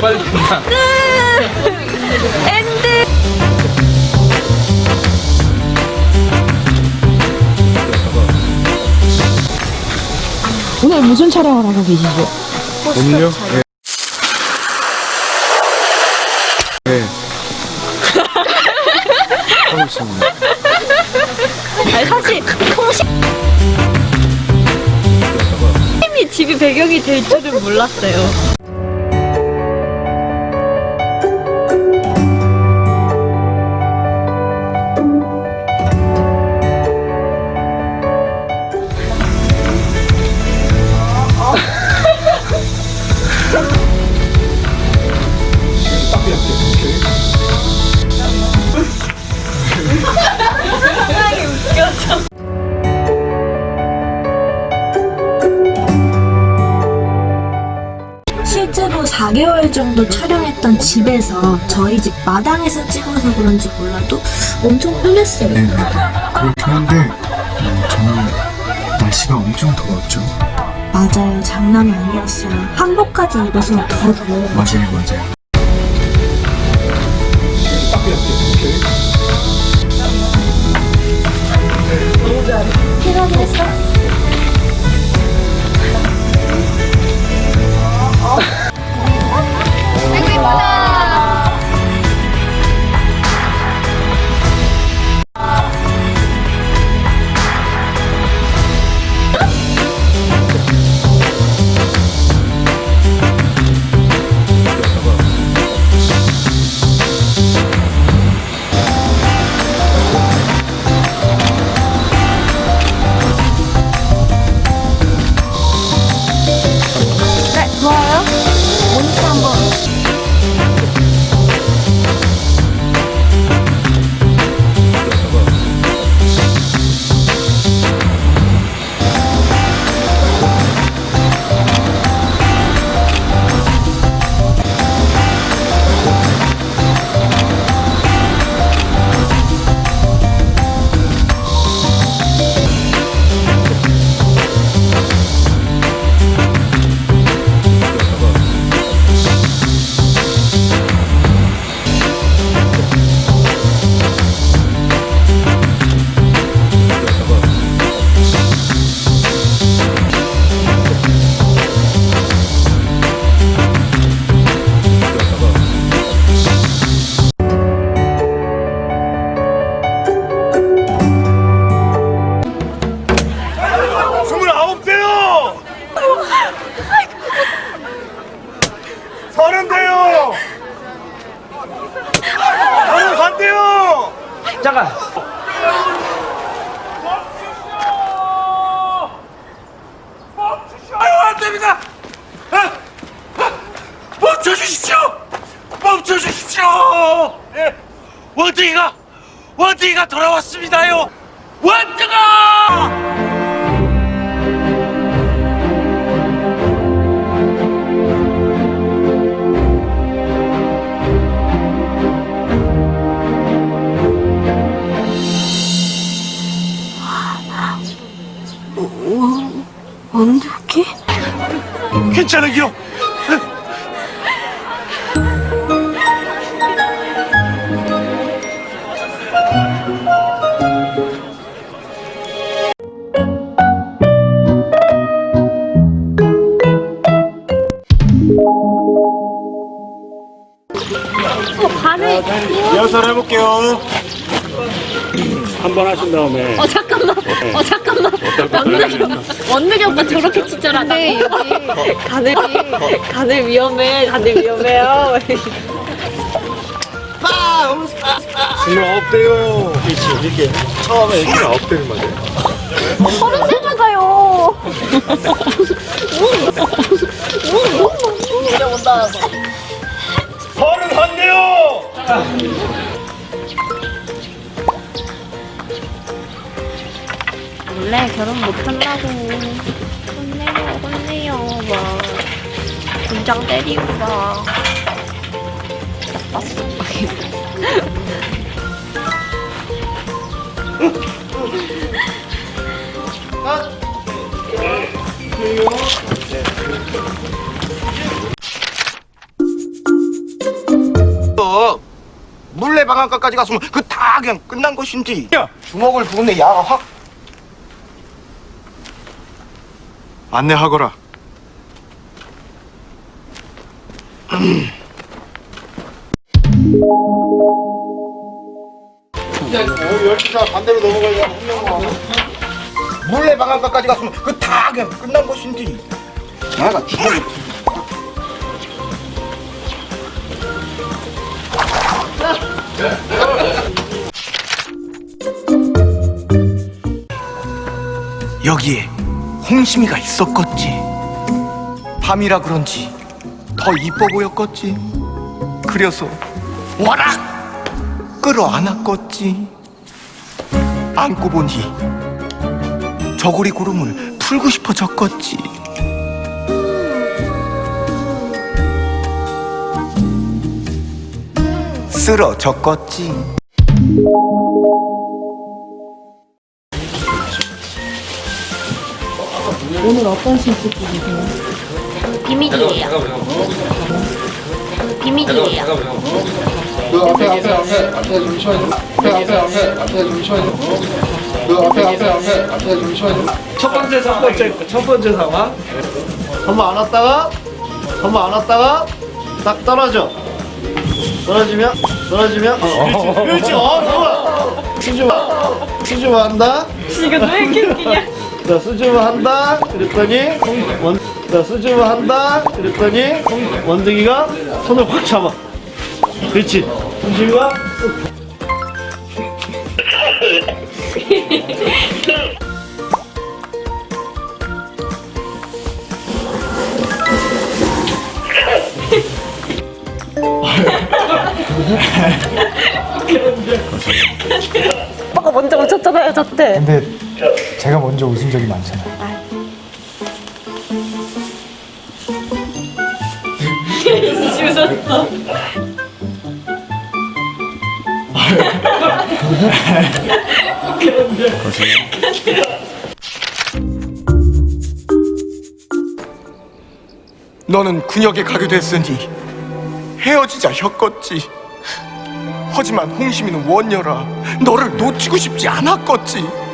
빨리 끝나. 엔드. 오늘 무슨 촬영을 하고 계시죠? 오늘요? 네. 네. 하고 있습니다. 아니 사실 통신. 이 집이 배경이 될 줄은 몰랐어요. 촬영했던 집에서 저희 집 마당에서 찍어서 그런지 몰라도 엄청 편했어요. 네네네. 그렇긴 한데 어, 정말 날씨가 엄청 더웠죠. 맞아요. 장난 아니었어요. 한복까지 입어서 더 더워요. 맞아요, 맞아요. 잠깐. 안 됩니다! 아! 아! 멈춰 주십시오! 멈춰 주십시오! 예. 원숭이가, 원숭이가 돌아왔습니다요! 원숭아! içeri gir. 한번 하신 다음에 어 잠깐만. 어 잠깐만. 원능이 원능이 오빠 저렇게 친절하다고. 다들 다들 위험해. 다들 위험해요. 스물아홉 대요. 그렇지, 이렇게 처음에 이렇게 아홉 대를 맞아요. 서른 세잖아요. 서른 간 대요! 원래 결혼 못하려고 혼내요 혼내요 막. 군장 때리고 막. 나빴어 물레방앗까지 갔으면 그 다 그냥 끝난 것인지. 주먹을 부은데 야확. 안내하거라. 열두사 반대로 넘어가야 물레 방앗간까지 갔으면 그다 그냥 끝난 것인지 야가 주먹을 여기에 홍심이가 있었겠지. 밤이라 그런지 더 이뻐 보였겠지. 그래서 와락 끌어안았겠지. 안고 보니 저고리 구름을 풀고 싶어졌겠지. 쓰러졌겠지 오늘 어떤 실수 중이세요? 비밀이에요. 비밀이에요. 그 앞에 앞에 앞에 앞에 좀 쉬어야 돼. 앞에 앞에 앞에 앞에 좀 쉬어야 돼. 그 앞에 앞에 앞에 앞에 좀 쉬어야 돼. 첫 번째 첫 번째 첫 번째 상황. 한번 안 왔다가 한번 안 왔다가 딱 떨어져. 떨어지면 떨어지면 어, 그렇지 그렇지 어 좋아 수줍어 수줍어 한다 이거 왜 이렇게 웃기냐? 자 수줍어 한다? 그랬더니 원, 자 수줍어 한다? 그랬더니 원등이가 손을 확 잡아. 그렇지. 중심이가? 오빠가 먼저 웃었잖아요, 저때. 근데 제가 먼저 웃은 적이 많잖아요. 웃었어. 너는 군역에 가게 됐으니 헤어지자 혔겠지 하지만 홍심이는 원녀라 너를 놓치고 싶지 않았겠지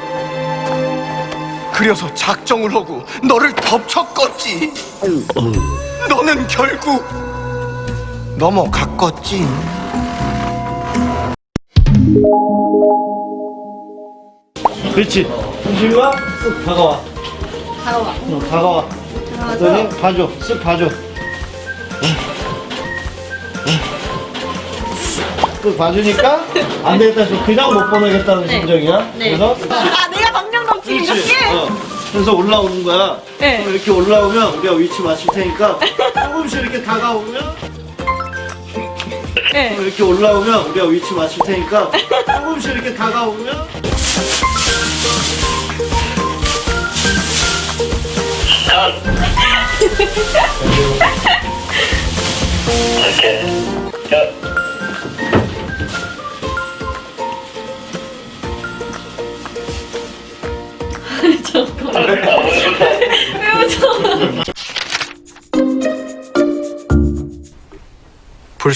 그래서 작정을 하고 너를 덮쳤겠지. 너는 결국 넘어갔겠지. 그렇지. 중심이가 쓱 다가와. 다가와. 어, 다가와. 그랬더니 봐줘. 쓱 봐줘. 쓱 봐주니까 안 되겠다 해서 그냥 못 보내겠다는 심정이야? 그래서? 아, 내 그렇지 어. 그래서 올라오는 거야 네. 그럼 이렇게 올라오면 우리가 위치 맞출 테니까 조금씩 이렇게 다가오면 네. 그럼 이렇게 올라오면 우리가 위치 맞출 테니까 조금씩 이렇게 다가오면 왜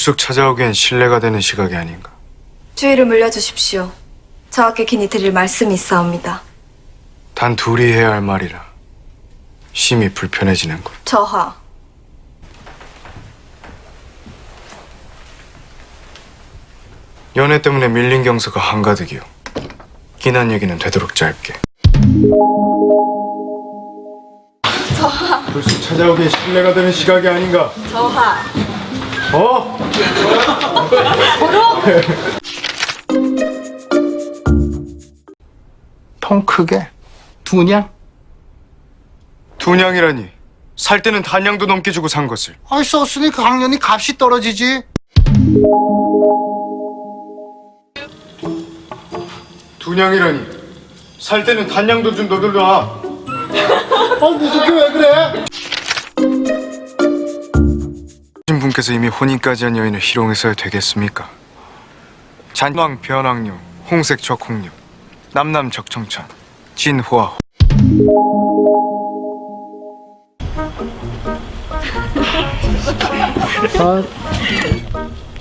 불쑥 찾아오기엔 신뢰가 되는 시각이 아닌가. 주의를 물려주십시오. 저하께 긴히 드릴 말씀이 있사옵니다. 단 둘이 해야 할 말이라 심히 불편해지는군. 저하, 연애 때문에 밀린 경서가 한가득이요. 기난 얘기는 되도록 짧게. 불쑥 찾아오기엔 신뢰가 되는 시각이 아닌가 저하. 어? 통 크게 두냥 두냥이라니. 살 때는 단양도 넘게 주고 산 것을. 아이 썼으니 그 학년이 값이 떨어지지 두냥이라니. 살 때는 단양도 좀 너들라. 어 무섭게 왜 그래? 신 분께서 이미 혼인까지 한 여인을 희롱해서야 되겠습니까? 잔왕 변왕류, 홍색 적홍류, 남남 적청천, 진호아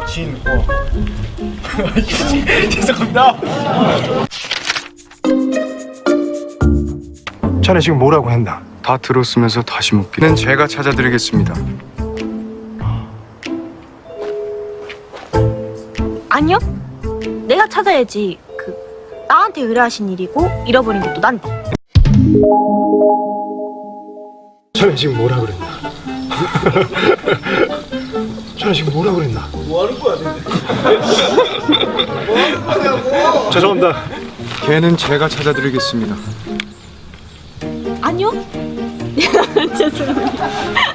진호. 죄송합니다. 자네 지금 뭐라고 했나? 다 들었으면서 다시 묻기는 제가 찾아드리겠습니다. 아니요. 내가 찾아야지. 그 나한테 의뢰하신 일이고 잃어버린 것도 난. 자네 지금 뭐라 그랬나? 자네 지금 뭐라 그랬나? 뭐 하는 거야, 너? 죄송합니다. 걔는 제가 찾아드리겠습니다. 아니요. 죄송합니다.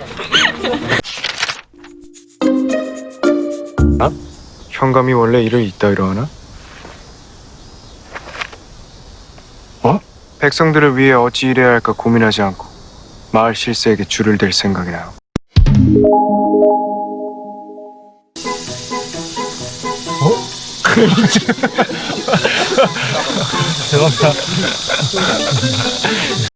현감이 원래 일을 이따위로 하나? 어? 백성들을 위해 어찌 일해야 할까 고민하지 않고 마을 실세에게 줄을 댈 생각이나요. 그런